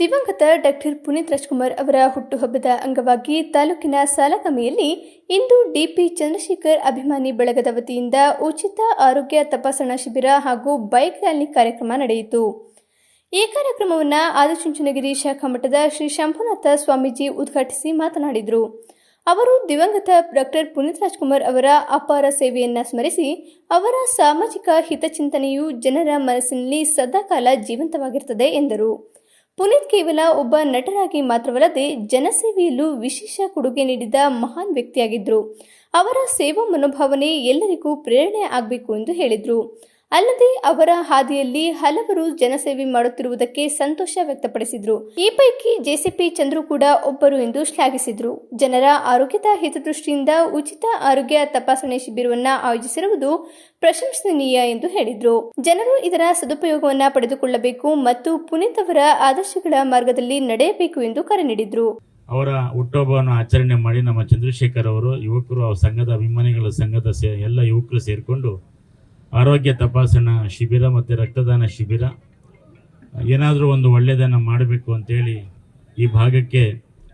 ದಿವಂಗತ ಡಾಕ್ಟರ್ ಪುನೀತ್ ರಾಜ್ಕುಮಾರ್ ಅವರ ಹುಟ್ಟುಹಬ್ಬದ ಅಂಗವಾಗಿ ತಾಲೂಕಿನ ಸಾಲಗಮಿಯಲ್ಲಿ ಇಂದು ಡಿಪಿ ಚಂದ್ರಶೇಖರ್ ಅಭಿಮಾನಿ ಬಳಗದ ವತಿಯಿಂದ ಉಚಿತ ಆರೋಗ್ಯ ತಪಾಸಣಾ ಶಿಬಿರ ಹಾಗೂ ಬೈಕ್ ರ್ಯಾಲಿ ಕಾರ್ಯಕ್ರಮ ನಡೆಯಿತು. ಈ ಕಾರ್ಯಕ್ರಮವನ್ನು ಆದಿಚುಂಚನಗಿರಿ ಶಾಖಾ ಮಠದ ಶ್ರೀ ಶಂಭುನಾಥ ಸ್ವಾಮೀಜಿ ಉದ್ಘಾಟಿಸಿ ಮಾತನಾಡಿದರು. ಅವರು ದಿವಂಗತ ಡಾಕ್ಟರ್ ಪುನೀತ್ ರಾಜ್ಕುಮಾರ್ ಅವರ ಅಪಾರ ಸೇವೆಯನ್ನು ಸ್ಮರಿಸಿ ಅವರ ಸಾಮಾಜಿಕ ಹಿತಚಿಂತನೆಯು ಜನರ ಮನಸ್ಸಿನಲ್ಲಿ ಸದಾಕಾಲ ಜೀವಂತವಾಗಿರುತ್ತದೆ ಎಂದರು. ಪುನೀತ್ ಕೇವಲ ಒಬ್ಬ ನಟರಾಗಿ ಮಾತ್ರವಲ್ಲದೆ ಜನಸೇವೆಯಲ್ಲೂ ವಿಶೇಷ ಕೊಡುಗೆ ನೀಡಿದ ಮಹಾನ್ ವ್ಯಕ್ತಿಯಾಗಿದ್ದರು. ಅವರ ಸೇವಾ ಮನೋಭಾವನೆ ಎಲ್ಲರಿಗೂ ಪ್ರೇರಣೆ ಆಗಬೇಕು ಎಂದು ಹೇಳಿದರು. ಅಲ್ಲದೆ ಅವರ ಹಾದಿಯಲ್ಲಿ ಹಲವರು ಜನಸೇವೆ ಮಾಡುತ್ತಿರುವುದಕ್ಕೆ ಸಂತೋಷ ವ್ಯಕ್ತಪಡಿಸಿದರು. ಈ ಪೈಕಿ ಜೆಸಿಪಿ ಚಂದ್ರು ಕೂಡ ಒಬ್ಬರು ಎಂದು ಶ್ಲಾಘಿಸಿದರು. ಜನರ ಆರೋಗ್ಯದ ಹಿತದೃಷ್ಟಿಯಿಂದ ಉಚಿತ ಆರೋಗ್ಯ ತಪಾಸಣೆ ಶಿಬಿರವನ್ನು ಆಯೋಜಿಸಿರುವುದು ಪ್ರಶಂಸನೀಯ ಎಂದು ಹೇಳಿದರು. ಜನರು ಇದರ ಸದುಪಯೋಗವನ್ನ ಪಡೆದುಕೊಳ್ಳಬೇಕು ಮತ್ತು ಪುನೀತ್ ಅವರ ಆದರ್ಶಗಳ ಮಾರ್ಗದಲ್ಲಿ ನಡೆಯಬೇಕು ಎಂದು ಕರೆ ನೀಡಿದರು. ಅವರ ಹುಟ್ಟುಹಬ್ಬವನ್ನು ಆಚರಣೆ ಮಾಡಿ ನಮ್ಮ ಚಂದ್ರಶೇಖರ್ ಅವರು, ಯುವಕರು ಸಂಘದ ಅಭಿಮಾನಿಗಳ ಸಂಘದ ಎಲ್ಲ ಯುವಕರು ಸೇರಿಕೊಂಡು ಆರೋಗ್ಯ ತಪಾಸಣಾ ಶಿಬಿರ ಮತ್ತು ರಕ್ತದಾನ ಶಿಬಿರ, ಏನಾದರೂ ಒಂದು ಒಳ್ಳೆಯದನ್ನು ಮಾಡಬೇಕು ಅಂತೇಳಿ ಈ ಭಾಗಕ್ಕೆ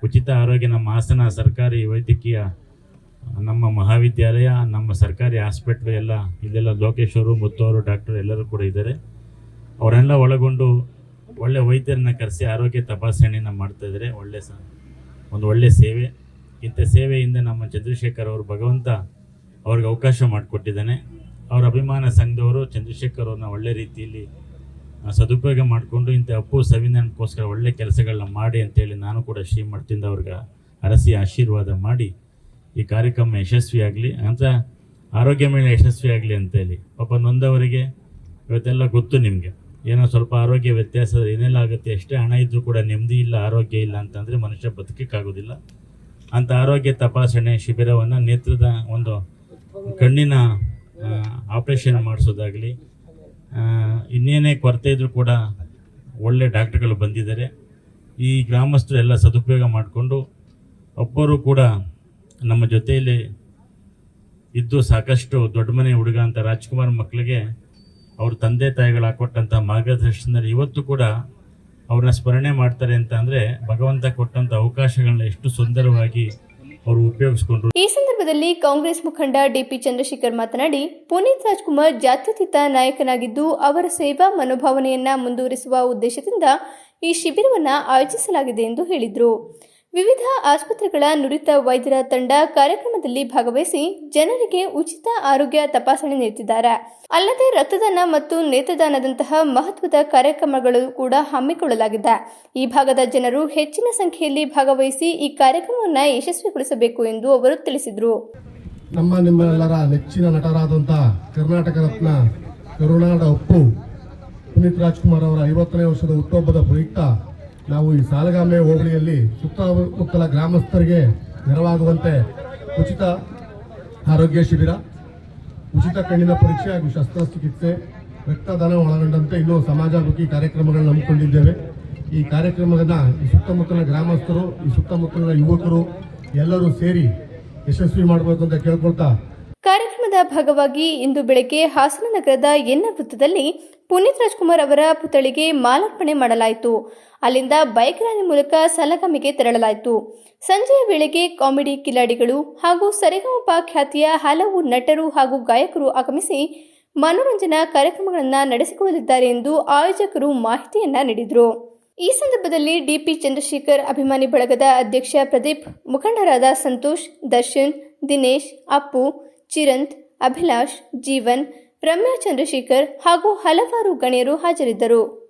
ಉಚಿತ ಆರೋಗ್ಯ ನಮ್ಮ ಹಾಸನ ಸರ್ಕಾರಿ ವೈದ್ಯಕೀಯ, ನಮ್ಮ ಮಹಾವಿದ್ಯಾಲಯ, ನಮ್ಮ ಸರ್ಕಾರಿ ಹಾಸ್ಪಿಟ್ಲು ಎಲ್ಲ, ಇಲ್ಲೆಲ್ಲ ಲೋಕೇಶ್ವರು ಅವರು, ಮುತ್ತು ಡಾಕ್ಟರ್ ಎಲ್ಲರೂ ಕೂಡ ಇದ್ದಾರೆ. ಅವರೆಲ್ಲ ಒಳಗೊಂಡು ಒಳ್ಳೆ ವೈದ್ಯರನ್ನ ಕರೆಸಿ ಆರೋಗ್ಯ ತಪಾಸಣೆಯನ್ನು ಮಾಡ್ತಾ ಇದ್ದಾರೆ. ಒಳ್ಳೆ ಸ, ಒಂದು ಒಳ್ಳೆ ಸೇವೆ. ಇಂಥ ಸೇವೆಯಿಂದ ನಮ್ಮ ಚಂದ್ರಶೇಖರ್ ಅವರು ಭಗವಂತ ಅವ್ರಿಗೆ ಅವಕಾಶ ಮಾಡಿಕೊಟ್ಟಿದ್ದಾನೆ. ಅವರ ಅಭಿಮಾನ ಸಂಘದವರು ಚಂದ್ರಶೇಖರ್ ಅವ್ರನ್ನ ಒಳ್ಳೆ ರೀತಿಯಲ್ಲಿ ಸದುಪಯೋಗ ಮಾಡಿಕೊಂಡು ಇಂಥ ಅಪ್ಪು ಸಂವಿಧಾನಕ್ಕೋಸ್ಕರ ಒಳ್ಳೆ ಕೆಲಸಗಳನ್ನ ಮಾಡಿ ಅಂತೇಳಿ ನಾನು ಕೂಡ ಶ್ರೀಮಠದಿಂದ ಅವ್ರಿಗೆ ಅರಸಿ ಆಶೀರ್ವಾದ ಮಾಡಿ ಈ ಕಾರ್ಯಕ್ರಮ ಯಶಸ್ವಿಯಾಗಲಿ, ಅಂತ ಆರೋಗ್ಯ ಮೇಲೆ ಯಶಸ್ವಿಯಾಗಲಿ ಅಂತೇಳಿ. ಪಾಪ ನೊಂದವರಿಗೆ ಇವತ್ತೆಲ್ಲ ಗೊತ್ತು ನಿಮಗೆ. ಏನೋ ಸ್ವಲ್ಪ ಆರೋಗ್ಯ ವ್ಯತ್ಯಾಸ ಏನೆಲ್ಲ ಆಗುತ್ತೆ, ಎಷ್ಟೇ ಹಣ ಇದ್ದರೂ ಕೂಡ ನೆಮ್ಮದಿ ಇಲ್ಲ, ಆರೋಗ್ಯ ಇಲ್ಲ ಅಂತಂದರೆ ಮನುಷ್ಯ ಬದುಕಕ್ಕಾಗೋದಿಲ್ಲ. ಅಂಥ ಆರೋಗ್ಯ ತಪಾಸಣೆ ಶಿಬಿರವನ್ನು ನೇತ್ರದ ಒಂದು ಕಣ್ಣಿನ ಆಪ್ರೇಷನ್ ಮಾಡಿಸೋದಾಗಲಿ ಇನ್ನೇನೇ ಕೊರತೆ ಇದ್ದರೂ ಕೂಡ ಒಳ್ಳೆ ಡಾಕ್ಟ್ರುಗಳು ಬಂದಿದ್ದಾರೆ. ಈ ಗ್ರಾಮಸ್ಥರು ಎಲ್ಲ ಸದುಪಯೋಗ ಮಾಡಿಕೊಂಡು ಒಬ್ಬರು ಕೂಡ ನಮ್ಮ ಜೊತೆಯಲ್ಲಿ ಇದ್ದು ಸಾಕಷ್ಟು ದೊಡ್ಡ ಮನೆ ಹುಡುಗ ಅಂತ ರಾಜ್ಕುಮಾರ್ ಮಕ್ಕಳಿಗೆ ಅವ್ರ ತಂದೆ ತಾಯಿಗಳು ಹಾಕೊಟ್ಟಂಥ ಮಾರ್ಗದರ್ಶನದಲ್ಲಿ ಇವತ್ತು ಕೂಡ ಅವ್ರನ್ನ ಸ್ಮರಣೆ ಮಾಡ್ತಾರೆ ಅಂತ ಅಂದರೆ ಭಗವಂತ ಕೊಟ್ಟಂಥ ಅವಕಾಶಗಳನ್ನ ಎಷ್ಟು ಸುಂದರವಾಗಿ ಅವರು ಉಪಯೋಗಿಸಿಕೊಂಡ್ರು. ಈ ಸಂದರ್ಭದಲ್ಲಿ ಕಾಂಗ್ರೆಸ್ ಮುಖಂಡ ಡಿಪಿ ಚಂದ್ರಶೇಖರ್ ಮಾತನಾಡಿ, ಪುನೀತ್ ರಾಜ್ಕುಮಾರ್ ಜಾತ್ಯತೀತ ನಾಯಕನಾಗಿದ್ದು ಅವರ ಸೇವಾ ಮನೋಭಾವನೆಯನ್ನ ಮುಂದುವರಿಸುವ ಉದ್ದೇಶದಿಂದ ಈ ಶಿಬಿರವನ್ನು ಆಯೋಜಿಸಲಾಗಿದೆ ಎಂದು ಹೇಳಿದರು. ವಿವಿಧ ಆಸ್ಪತ್ರೆಗಳ ನುರಿತ ವೈದ್ಯರ ತಂಡ ಕಾರ್ಯಕ್ರಮದಲ್ಲಿ ಭಾಗವಹಿಸಿ ಜನರಿಗೆ ಉಚಿತ ಆರೋಗ್ಯ ತಪಾಸಣೆ ನೀಡುತ್ತಿದ್ದಾರೆ. ಅಲ್ಲದೆ ರಕ್ತದಾನ ಮತ್ತು ನೇತ್ರದಾನದಂತಹ ಮಹತ್ವದ ಕಾರ್ಯಕ್ರಮಗಳು ಕೂಡ ಹಮ್ಮಿಕೊಳ್ಳಲಾಗಿದೆ. ಈ ಭಾಗದ ಜನರು ಹೆಚ್ಚಿನ ಸಂಖ್ಯೆಯಲ್ಲಿ ಭಾಗವಹಿಸಿ ಈ ಕಾರ್ಯಕ್ರಮವನ್ನು ಯಶಸ್ವಿಗೊಳಿಸಬೇಕು ಎಂದು ಅವರು ತಿಳಿಸಿದರು. ನಮ್ಮ ನಿಮ್ಮೆಲ್ಲರ ನೆಚ್ಚಿನ ನಟರಾದಂಥ ಕರ್ನಾಟಕ ರತ್ನ ಕರುನಾಡ ಉಪ್ಪು ಪುನೀತ್ ರಾಜ್ಕುಮಾರ್ ಅವರ ಐವತ್ತನೇ ವರ್ಷದ ಹುಟ್ಟುಹಬ್ಬದ ಪ್ರಯುಕ್ತ ನಾವು ಈ ಸಾಲಗಾಮೆ ಹೋಬಳಿಯಲ್ಲಿ ಸುತ್ತಮುತ್ತಲ ಗ್ರಾಮಸ್ಥರಿಗೆ ನೆರವಾಗುವಂತೆ ಉಚಿತ ಆರೋಗ್ಯ ಶಿಬಿರ, ಉಚಿತ ಕಣ್ಣಿನ ಪರೀಕ್ಷೆ ಹಾಗೂ ಶಸ್ತ್ರಚಿಕಿತ್ಸೆ, ರಕ್ತದಾನ ಒಳಗೊಂಡಂತೆ ಇನ್ನೂ ಸಮಾಜಮುಖಿ ಕಾರ್ಯಕ್ರಮಗಳನ್ನು ಹಮ್ಮಿಕೊಂಡಿದ್ದೇವೆ. ಈ ಕಾರ್ಯಕ್ರಮವನ್ನು ಈ ಸುತ್ತಮುತ್ತಲ ಗ್ರಾಮಸ್ಥರು, ಈ ಸುತ್ತಮುತ್ತಲಿನ ಯುವಕರು ಎಲ್ಲರೂ ಸೇರಿ ಯಶಸ್ವಿ ಮಾಡಬೇಕು ಅಂತ ಕೇಳ್ಕೊಳ್ತಾ ಕಾರ್ಯಕ್ರಮದ ಭಾಗವಾಗಿ ಇಂದು ಬೆಳಗ್ಗೆ ಹಾಸನ ನಗರದ ಎನ್ನ ವೃತ್ತದಲ್ಲಿ ಪುನೀತ್ ರಾಜ್ಕುಮಾರ್ ಅವರ ಪುತ್ಥಳಿಗೆ ಮಾಲಾರ್ಪಣೆ ಮಾಡಲಾಯಿತು. ಅಲ್ಲಿಂದ ಬೈಕ್ ರ್ಯಾಲಿ ಮೂಲಕ ಸಲಗಮಿಗೆ ತೆರಳಲಾಯಿತು. ಸಂಜೆಯ ವೇಳೆಗೆ ಕಾಮಿಡಿ ಕಿಲಾಡಿಗಳು ಹಾಗೂ ಸರಿಗಮಪ ಖ್ಯಾತಿಯ ಹಲವು ನಟರು ಹಾಗೂ ಗಾಯಕರು ಆಗಮಿಸಿ ಮನೋರಂಜನಾ ಕಾರ್ಯಕ್ರಮಗಳನ್ನು ನಡೆಸಿಕೊಳ್ಳಲಿದ್ದಾರೆ ಎಂದು ಆಯೋಜಕರು ಮಾಹಿತಿಯನ್ನ ನೀಡಿದರು. ಈ ಸಂದರ್ಭದಲ್ಲಿ ಡಿಪಿ ಚಂದ್ರಶೇಖರ್, ಅಭಿಮಾನಿ ಬಳಗದ ಅಧ್ಯಕ್ಷ ಪ್ರದೀಪ್, ಮುಖಂಡರಾದ ಸಂತೋಷ್, ದರ್ಶನ್, ದಿನೇಶ್, ಅಪ್ಪು ಚಿರಂತ್ ಅಭಿಲಾಷ್ ಜೀವನ್ ರಮ್ಯಾ ಚಂದ್ರಶೇಖರ್ ಹಾಗೂ ಹಲವಾರು ಗಣ್ಯರು ಹಾಜರಿದ್ದರು.